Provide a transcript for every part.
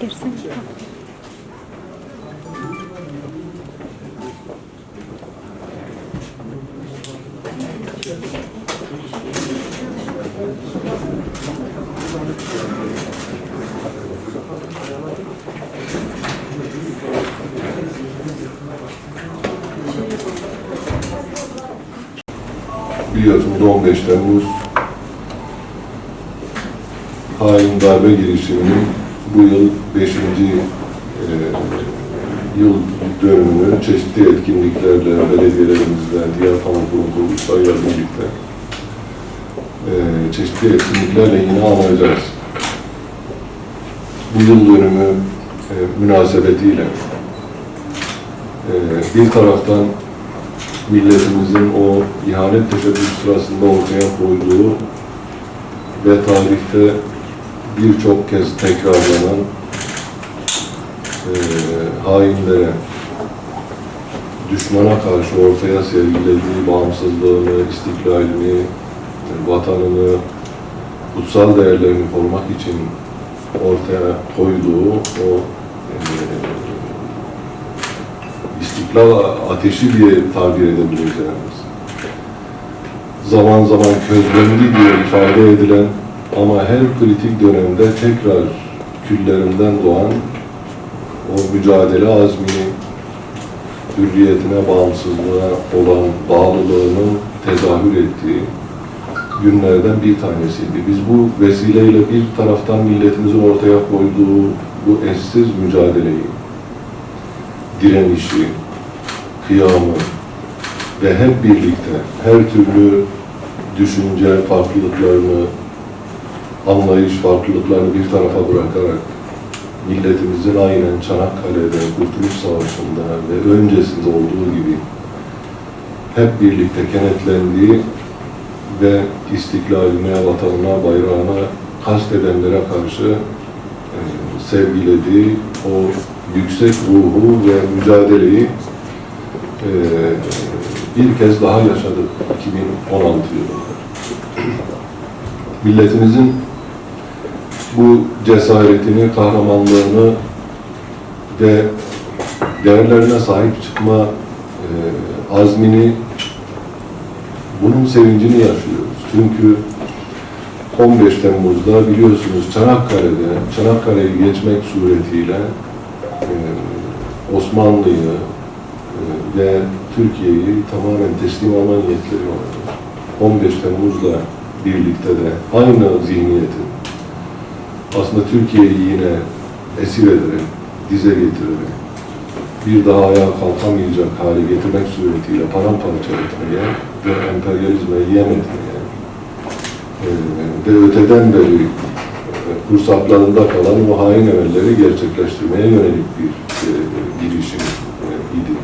Girsene. Biliyorsunuz 15 Temmuz hain darbe girişiminin bu yıl 5. yıl dönümünü çeşitli etkinliklerle, belediyelerimizle, diğer kamu kurum kuruluşlarıyla birlikte e, çeşitli etkinliklerle yine anacağız. Bu yıl dönümü e, münasebetiyle e, bir taraftan milletimizin o ihanet teşebbüsü sırasında ortaya koyduğu ve tarihte birçok kez tekrarlanan e, hainlere, düşmana karşı ortaya sergilediği bağımsızlığını, istiklalini, vatanını, kutsal değerlerini korumak için ortaya koyduğu o e, istiklal ateşi diye tabir edebileceğimiz, zaman zaman közlendi diye ifade edilen ama her kritik dönemde tekrar küllerinden doğan o mücadele azmini, hürriyetine, bağımsızlığa olan bağlılığının tezahür ettiği günlerden bir tanesiydi. Biz bu vesileyle bir taraftan milletimizin ortaya koyduğu bu eşsiz mücadeleyi, direnişi, kıyamı ve hep birlikte her türlü düşünce farklılıklarını, anlayış farklılıklarını bir tarafa bırakarak milletimizin aynen Çanakkale'de, Kurtuluş Savaşı'nda ve öncesinde olduğu gibi hep birlikte kenetlendiği ve istiklaline, vatanına, bayrağına kastedenlere karşı e, sevgilediği o yüksek ruhu ve mücadeleyi e, bir kez daha yaşadık 2016 yılında. Milletimizin bu cesaretini, kahramanlığını ve değerlerine sahip çıkma e, azmini, bunun sevincini yaşıyoruz. Çünkü 15 Temmuz'da biliyorsunuz Çanakkale'de, Çanakkale'yi geçmek suretiyle e, Osmanlı'yı ve Türkiye'yi tamamen teslim alma niyetleri vardı. 15 Temmuz'la birlikte de aynı zihniyetin aslında Türkiye'yi yine esir ederek, dize getirerek bir daha ayağa kalkamayacak hale getirmek suretiyle paramparça etmeye ve emperyalizme yem etmeye e, ve öteden beri e, kursaklarında kalan o hain emelleri gerçekleştirmeye yönelik bir e, girişim e, idi.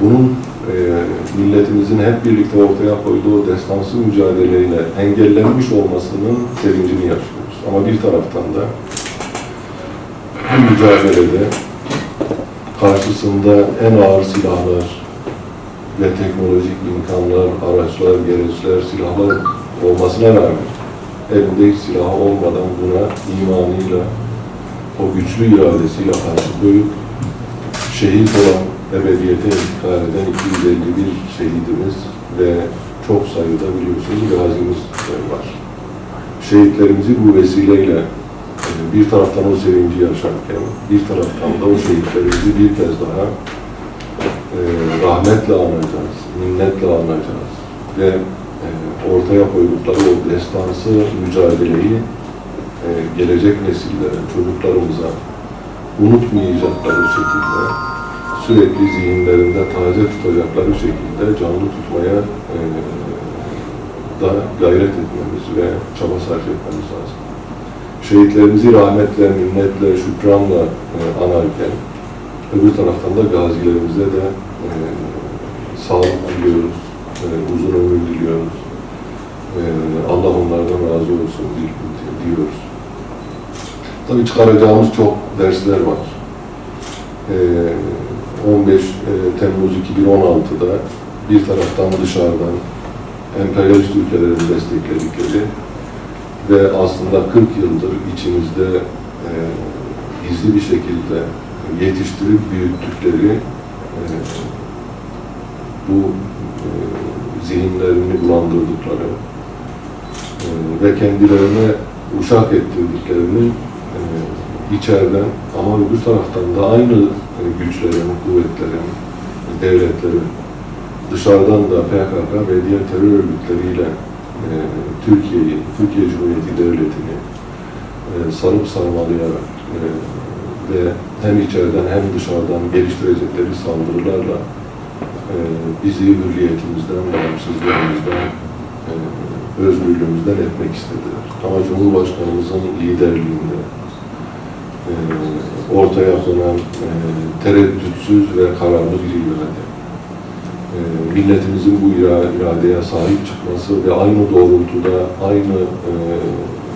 Bunun e, milletimizin hep birlikte ortaya koyduğu destansı mücadeleyle engellenmiş olmasının sevincini yaşıyoruz. Ama bir taraftan da bu mücadelede karşısında en ağır silahlar ve teknolojik imkanlar, araçlar, gereçler, silahlar olmasına rağmen elinde hiç silah olmadan buna imanıyla, o güçlü iradesiyle karşı koyup şehit olan ebediyete intikal eden 251 şehidimiz ve çok sayıda biliyorsunuz gazimiz var. Şehitlerimizi bu vesileyle e, bir taraftan o sevinci yaşarken, bir taraftan da o şehitlerimizi bir kez daha e, rahmetle anacağız, minnetle anacağız ve e, ortaya koydukları o destansı mücadeleyi gelecek nesillere, çocuklarımıza unutmayacakları şekilde sürekli zihinlerinde taze tutacakları şekilde canlı tutmaya e, da gayret etmemiz ve çaba sarf etmemiz lazım. Şehitlerimizi rahmetle, minnetle, şükranla e, anarken öbür taraftan da gazilerimize de e, sağlık diliyoruz, e, uzun ömür diliyoruz. E, Allah onlardan razı olsun di- diyoruz. Tabii çıkaracağımız çok dersler var. E, 15 e, Temmuz 2016'da bir taraftan dışarıdan emperyalist ülkelerin destekledikleri ve aslında 40 yıldır içimizde e, gizli bir şekilde yetiştirip büyüttükleri e, bu e, zihinlerini bulandırdıkları e, ve kendilerine uşak ettirdiklerini e, içeriden ama öbür taraftan da aynı e, güçlerin, kuvvetlerin, devletlerin dışarıdan da PKK ve diğer terör örgütleriyle e, Türkiye'yi, Türkiye Cumhuriyeti Devleti'ni e, sarıp sarmalayarak e, ve hem içeriden hem dışarıdan geliştirecekleri saldırılarla e, bizi hürriyetimizden, bağımsızlığımızdan, e, özgürlüğümüzden etmek istediler. Ama Cumhurbaşkanımızın liderliğinde ortaya konan e, tereddütsüz ve kararlı bir irade, e, milletimizin bu ira- iradeye sahip çıkması ve aynı doğrultuda, aynı e,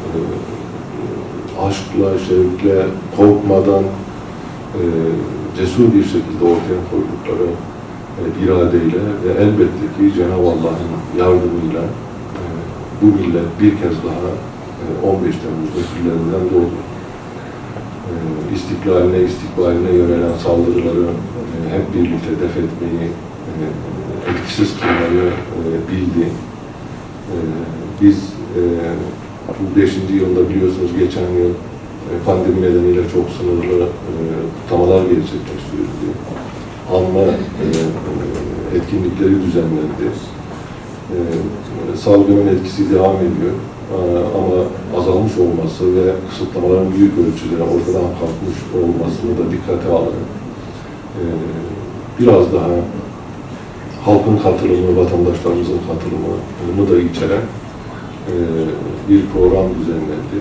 e, aşkla, şevkle, korkmadan e, cesur bir şekilde ortaya koydukları e, iradeyle ve elbette ki Cenab-ı Allah'ın yardımıyla bu millet bir kez daha e, 15 Temmuz'da küllerinden doğdu. İstiklaline, istikbaline yönelen saldırıları e, hep birlikte def etmeyi, e, etkisiz kılmayı e, bildi. E, biz e, bu beşinci yılda biliyorsunuz geçen yıl pandemi nedeniyle çok sınırlı e, kutlamalar gerçekleştirildi. Anma etkinlikleri düzenlendi. E, salgının etkisi devam ediyor. E, ama azalmış olması ve kısıtlamaların büyük ölçüde ortadan kalkmış olmasını da dikkate alarak e, biraz daha halkın katılımı, vatandaşlarımızın katılımını da içeren e, bir program düzenlendi.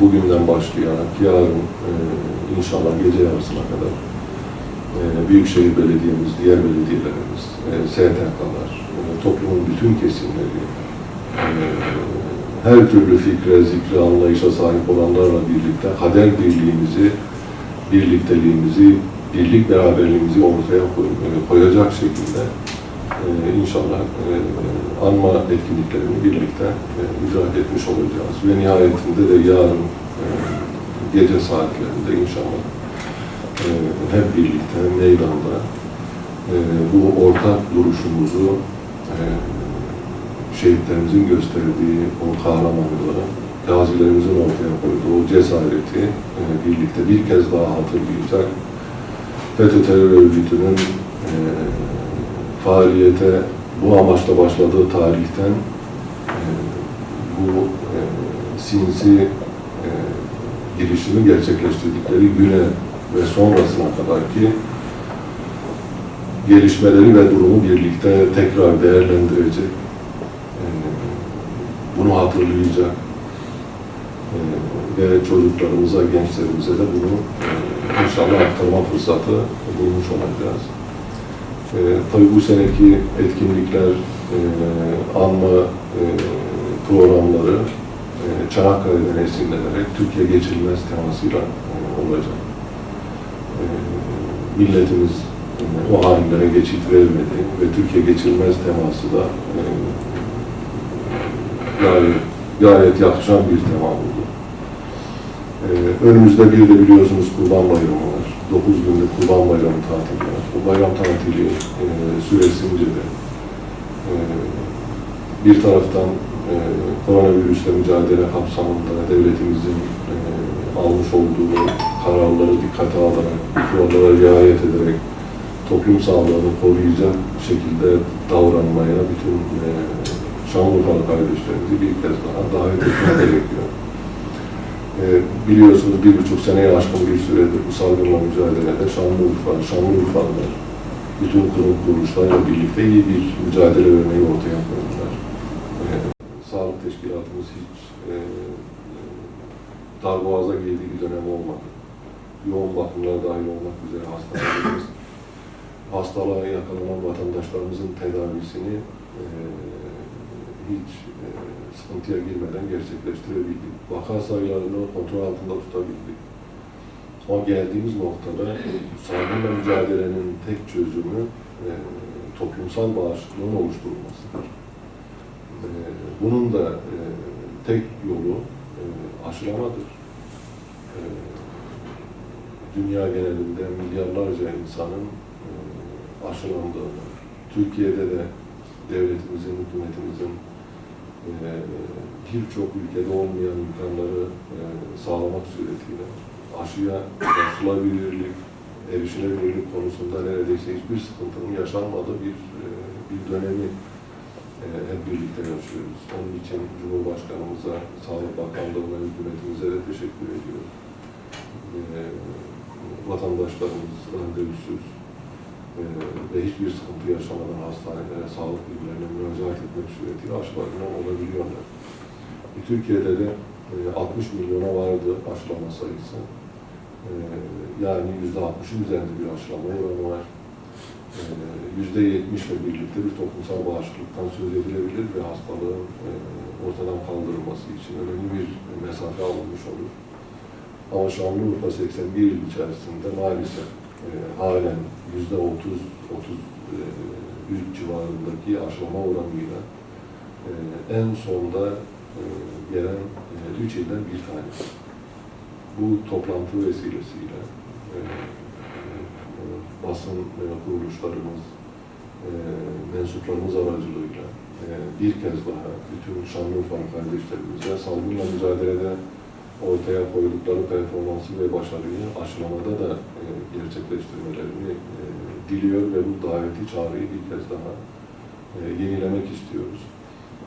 Bugünden başlayarak yarın e, inşallah gece yarısına kadar e, Büyükşehir Belediye'miz, diğer belediyelerimiz, STK'lar, toplumun bütün kesimleri, her türlü fikre, zikre, anlayışa sahip olanlarla birlikte kader birliğimizi, birlikteliğimizi, birlik beraberliğimizi ortaya koy- e, koyacak şekilde e, inşallah e, anma etkinliklerini birlikte e, idrak etmiş olacağız. Ve nihayetinde de yarın e, gece saatlerinde inşallah e, hep birlikte meydanda e, bu ortak duruşumuzu e, şehitlerimizin gösterdiği o kahramanlığı, gazilerimizin ortaya koyduğu o cesareti e, birlikte bir kez daha hatırlayacak. FETÖ terör örgütünün e, faaliyete bu amaçla başladığı tarihten e, bu e, sinsi e, girişimi gerçekleştirdikleri güne ve sonrasına kadar ki gelişmeleri ve durumu birlikte tekrar değerlendirecek, bunu hatırlayacak e, ve çocuklarımıza, gençlerimize de bunu e, inşallah aktarma fırsatı bulmuş olacağız. E, tabii bu seneki etkinlikler, e, anma e, programları e, Çanakkale'den esinlenerek Türkiye geçilmez temasıyla e, olacak. E, milletimiz e, o hallere geçit vermedi ve Türkiye geçilmez teması da e, gayet, gayet yakışan bir tema oldu. E, önümüzde bir de biliyorsunuz Kurban Bayramı var. 9 günlük Kurban Bayramı tatili var. Bu bayram tatili e, süresince de e, bir taraftan e, koronavirüsle mücadele kapsamında devletimizin almış olduğu kararları dikkate alarak, kurallara riayet ederek toplum sağlığını koruyacak şekilde davranmaya bütün e, Şanlıurfalı kardeşlerimizi bir kez daha davet etmek gerekiyor. E, biliyorsunuz bir buçuk seneye aşkın bir süredir bu salgınla mücadelede Şanlıurfa, Şanlıurfalılar bütün kurum kuruluşlarla birlikte iyi bir mücadele vermeyi ortaya koydular. E, sağlık teşkilatımız hiç e, darboğaza girdiği bir dönem olmadı. Yoğun bakımlara dahil olmak üzere hastanelerimiz hastalığa yakalanan vatandaşlarımızın tedavisini e, hiç e, sıkıntıya girmeden gerçekleştirebildik. Vaka sayılarını kontrol altında tutabildik. Ama geldiğimiz noktada salgınla mücadelenin tek çözümü e, toplumsal bağışıklığın oluşturulmasıdır. E, bunun da e, tek yolu e, aşılamadır. E, dünya genelinde milyarlarca insanın e, aşılandığını, Türkiye'de de devletimizin, hükümetimizin birçok ülkede olmayan imkanları e, sağlamak suretiyle aşıya ulaşılabilirlik, erişilebilirlik konusunda neredeyse hiçbir sıkıntının yaşanmadığı bir e, bir dönemi e, hep birlikte yaşıyoruz. Onun için Cumhurbaşkanımıza, Sağlık Bakanlığı'na, hükümetimize de teşekkür ediyoruz. E, vatandaşlarımız randevusuz ve hiçbir sıkıntı yaşamadan hastanelere, sağlık birimlerine müracaat etmek suretiyle aşılarından olabiliyorlar. E, Türkiye'de de e, 60 milyona vardı aşılama sayısı. E, yani %60'ın üzerinde bir aşılama oranı var. E, %70 ile birlikte bir toplumsal bağışıklıktan söz edilebilir ve hastalığın e, ortadan kaldırılması için önemli bir mesafe alınmış olur. Ama Şanlıurfa 81 yıl içerisinde maalesef halen yüzde 30 33 civarındaki aşılama oranıyla e, en sonda e, gelen 3 ilden bir tanesi. Bu toplantı vesilesiyle e, e, basın e, kuruluşlarımız, e, mensuplarımız aracılığıyla e, bir kez daha bütün Şanlıurfa kardeşlerimize salgınla mücadelede ortaya koydukları performansı ve başarıyı aşılamada da e, gerçekleştirmelerini e, diliyor ve bu daveti çağrıyı bir kez daha e, yenilemek istiyoruz.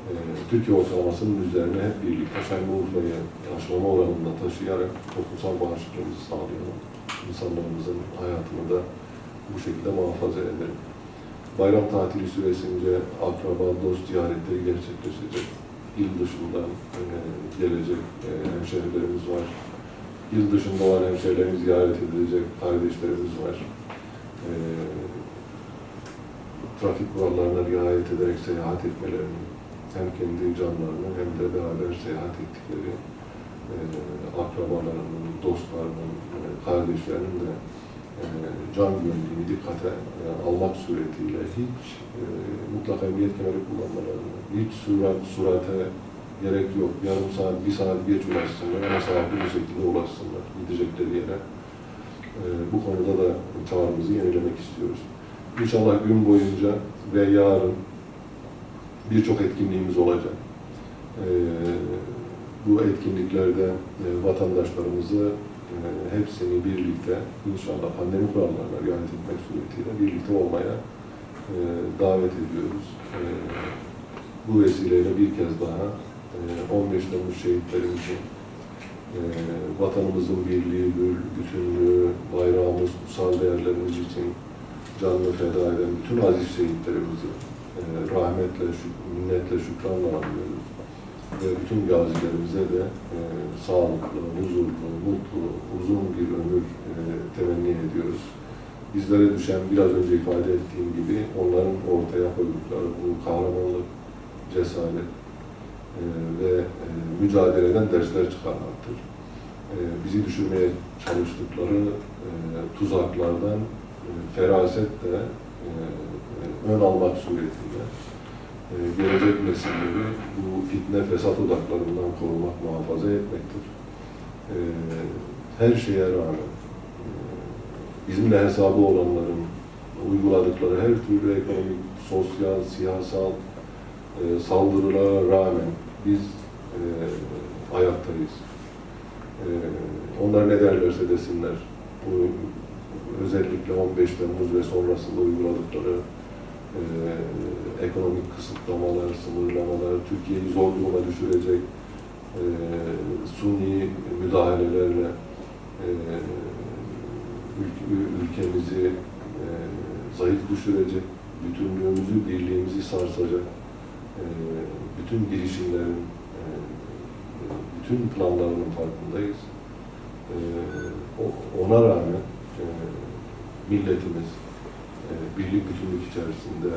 E, Türkiye ortalamasının üzerine hep birlikte Şanlıurfa'yı aşılama oranında taşıyarak toplumsal bağışıklığımızı sağlayalım. İnsanlarımızın hayatını da bu şekilde muhafaza edelim. Bayram tatili süresince akraba, dost ziyaretleri gerçekleşecek il dışından e, gelecek e, hemşehrilerimiz var. Yıl dışında olan hemşehrilerimiz ziyaret edilecek kardeşlerimiz var. E, trafik kurallarına riayet ederek seyahat etmelerini, hem kendi canlarını hem de beraber seyahat ettikleri e, akrabalarının, dostlarının, e, kardeşlerinin de can güvenliğini dikkate e, almak suretiyle hiç e, mutlaka emniyet kemeri kullanmalarını, hiç surat, surate gerek yok. Yarım saat, bir saat geç ulaşsınlar ama sağlıklı bir şekilde ulaşsınlar gidecekleri yere. E, bu konuda da çağrımızı yenilemek istiyoruz. İnşallah gün boyunca ve yarın birçok etkinliğimiz olacak. E, bu etkinliklerde e, vatandaşlarımızı hepsini birlikte inşallah pandemi kurallarına riayet etmek suretiyle birlikte olmaya e, davet ediyoruz. E, bu vesileyle bir kez daha e, 15 Temmuz şehitlerimizin e, vatanımızın birliği, bütünlüğü, bayrağımız, kutsal değerlerimiz için canını feda eden bütün aziz şehitlerimizi e, rahmetle, şük- minnetle, şükranla anlıyoruz. Ve bütün gazilerimize de e, sağlıklı, huzurlu, mutlu, uzun bir ömür e, temenni ediyoruz. Bizlere düşen biraz önce ifade ettiğim gibi onların ortaya koydukları bu kahramanlık, cesaret e, ve e, mücadeleden dersler çıkarmaktır. E, bizi düşürmeye çalıştıkları e, tuzaklardan e, ferasetle e, e, ön almak suretiyle e, gelecek nesilleri bu fitne fesat odaklarından korumak, muhafaza etmektir. E, her şeye rağmen e, bizimle hesabı olanların uyguladıkları her türlü ekonomik, sosyal, siyasal e, saldırılara rağmen biz e, ayaktayız. Onlar ne derlerse desinler, bu özellikle 15 Temmuz ve sonrasında uyguladıkları e, ekonomik kısıtlamalar, sınırlamalar, Türkiye'yi zor duruma düşürecek e, suni müdahalelerle e, ül- ülkemizi e, zayıf düşürecek, bütünlüğümüzü, birliğimizi sarsacak e, bütün girişimlerin, e, bütün planlarının farkındayız. E, ona rağmen e, milletimiz birlik bütünlük içerisinde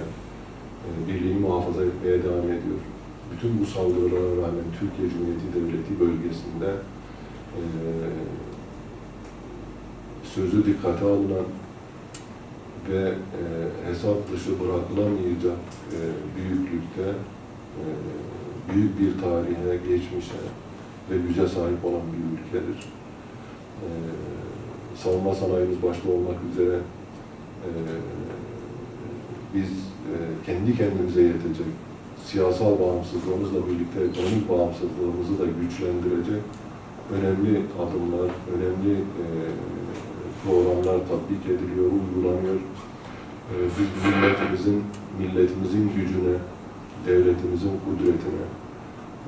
e, birliğini muhafaza etmeye devam ediyor. Bütün bu saldırılara rağmen Türkiye Cumhuriyeti Devleti bölgesinde e, sözü dikkate alınan ve e, hesap dışı bırakılamayacak e, büyüklükte e, büyük bir tarihe, geçmişe ve güce sahip olan bir ülkedir. E, savunma sanayimiz başta olmak üzere e, biz e, kendi kendimize yetecek siyasal bağımsızlığımızla birlikte ekonomik bağımsızlığımızı da güçlendirecek önemli adımlar, önemli e, programlar tatbik ediliyor, uygulanıyor. E, biz milletimizin, milletimizin gücüne, devletimizin kudretine,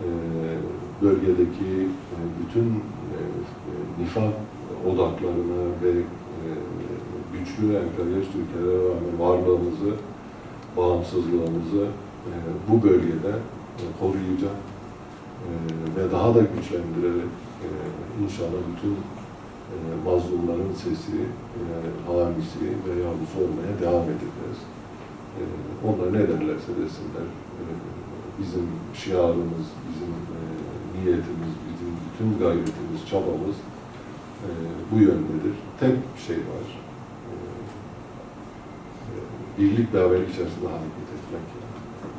e, bölgedeki bütün e, nifak odaklarına ve güçlü emperyalist ülkelere rağmen varlığımızı, bağımsızlığımızı e, bu bölgede e, koruyacak e, ve daha da güçlendirerek e, inşallah bütün e, mazlumların sesi, e, hamisi ve yardımcısı olmaya devam edeceğiz. E, onlar ne derlerse desinler. E, bizim şiarımız, bizim e, niyetimiz, bizim bütün gayretimiz, çabamız e, bu yöndedir. Tek bir şey var. Birlik beraberlik içerisinde hareket etmek.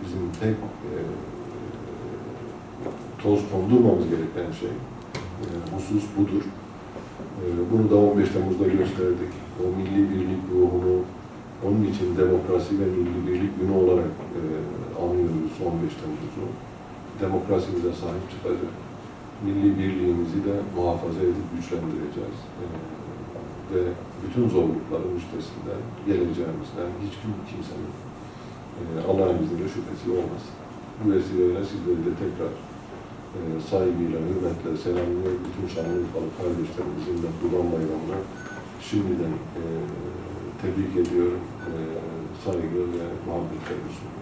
Bizim tek e, toz kondurmamız gereken şey, e, husus budur. E, bunu da 15 Temmuz'da gösterdik. O milli birlik ruhunu, onun için demokrasi ve milli birlik günü olarak e, anlıyoruz 15 Temmuz'u. Demokrasimize sahip çıkacak. Milli birliğimizi de muhafaza edip güçlendireceğiz. E, ve bütün zorlukların üstesinden geleceğimizden hiç kim- kimsenin e, Allah'ın izniyle şüphesi olmasın. Bu vesileyle sizleri de tekrar e, saygıyla, hürmetle selamlıyor. Bütün Şanlıurfalı kardeşlerimizin de Kurban Bayramı'na şimdiden e, tebrik ediyorum. E, saygı ve muhabbetler sunuyorum.